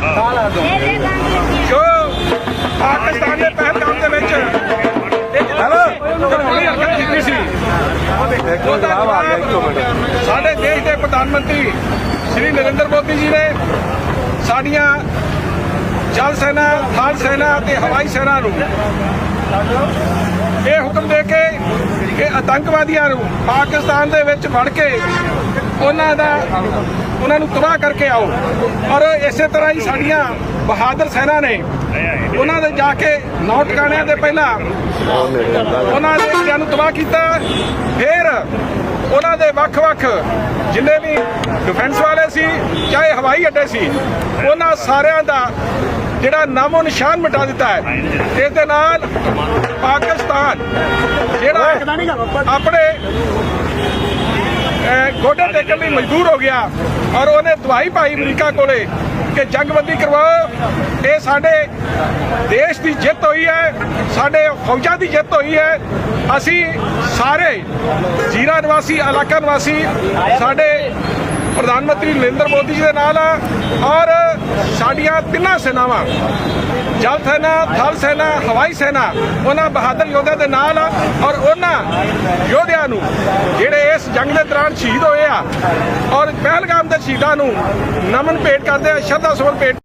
ਜੋ ਪਾਕਿਸਤਾਨ ਦੇ ਪਹਿਲਗਾਮ ਦੇ ਵਿੱਚ ਇੱਕ ਜਰੂਰੀ ਹਰਕਤ ਕੀਤੀ ਸੀ ਉਹਦਾ ਜਵਾਬ ਸਾਡੇ ਦੇਸ਼ ਦੇ ਪ੍ਰਧਾਨ ਮੰਤਰੀ ਸ਼੍ਰੀ ਨਰਿੰਦਰ ਮੋਦੀ ਜੀ ਨੇ ਸਾਡੀਆਂ ਜਲ ਸੈਨਾ ਥਲ ਸੈਨਾ ਤੇ ਹਵਾਈ ਸੈਨਾ ਨੂੰ ਇਹ ਹੁਕਮ ਦੇ ਕੇ ਕਿ ਆਤੰਕਵਾਦੀਆਂ ਨੂੰ ਪਾਕਿਸਤਾਨ ਦੇ ਵਿੱਚ ਫੜ ਕੇ ਉਹਨਾਂ ਦਾ ਉਹਨਾਂ ਨੂੰ ਤਬਾਹ ਕਰਕੇ ਆਓ। ਔਰ ਇਸੇ ਤਰ੍ਹਾਂ ਹੀ ਸਾਡੀਆਂ ਬਹਾਦਰ ਸੈਨਾ ਨੇ ਉਹਨਾਂ ਦੇ ਜਾ ਕੇ ਨੌ ਟਿਕਾਣਿਆਂ ਦੇ ਪਹਿਲਾਂ ਉਹਨਾਂ ਦੇ ਇੰਡੀਆ ਨੂੰ ਤਬਾਹ ਕੀਤਾ। ਫਿਰ ਉਹਨਾਂ ਦੇ ਵੱਖ-ਵੱਖ ਜਿੰਨੇ ਵੀ ਡਿਫੈਂਸ ਵਾਲੇ ਸੀ ਚਾਹੇ ਹਵਾਈ ਅੱਡੇ ਸੀ ਉਹਨਾਂ ਸਾਰਿਆਂ ਦਾ ਜਿਹੜਾ ਨਾਮੋ ਨਿਸ਼ਾਨ ਮਿਟਾ ਦਿੱਤਾ ਹੈ। ਇਸ ਦੇ ਨਾਲ ਪਾਕਿਸਤਾਨ ਜਿਹੜਾ ਆਪਣੇ ਗੋਡੇ ਟੇਕਣ ਲਈ ਮਜਬੂਰ ਹੋ ਗਿਆ ਔਰ ਉਹਨੇ ਦਵਾਈ ਪਾਈ ਅਮਰੀਕਾ ਕੋਲੇ ਕਿ ਜੰਗਬੰਦੀ ਕਰਵਾਓ। ਇਹ ਸਾਡੇ ਦੇਸ਼ ਦੀ ਜਿੱਤ ਹੋਈ ਹੈ, ਸਾਡੇ ਫੌਜਾਂ ਦੀ ਜਿੱਤ ਹੋਈ ਹੈ। ਅਸੀਂ ਸਾਰੇ ਜੀਰਾ ਨਿਵਾਸੀ, ਇਲਾਕਾ ਨਿਵਾਸੀ, ਸਾਡੇ ਪ੍ਰਧਾਨ ਮੰਤਰੀ ਨਰਿੰਦਰ ਮੋਦੀ ਜੀ ਦੇ ਨਾਲ ਆ ਔਰ ਸਾਡੀਆਂ ਤਿੰਨਾਂ ਸੈਨਾਵਾਂ, ਜਲ ਸੈਨਾ, ਥਲ ਸੈਨਾ, ਹਵਾਈ ਸੈਨਾ, ਉਹਨਾਂ ਬਹਾਦਰ ਯੋਧਿਆਂ ਦੇ ਨਾਲ ਔਰ ਉਹਨਾਂ ਯੋਧਿਆਂ ਨੂੰ ਜਿਹੜੇ ਜੰਗ ਦੇ ਦੌਰਾਨ ਸ਼ਹੀਦ ਹੋਏ ਆ। ਔਰ ਪਹਿਲਗਾਮ ਦੇ ਸ਼ਹੀਦਾਂ ਨੂੰ ਨਮਨ ਭੇਟ ਕਰਦੇ ਆ, ਸ਼ਰਧਾ ਸੁਮਨ ਭੇਟ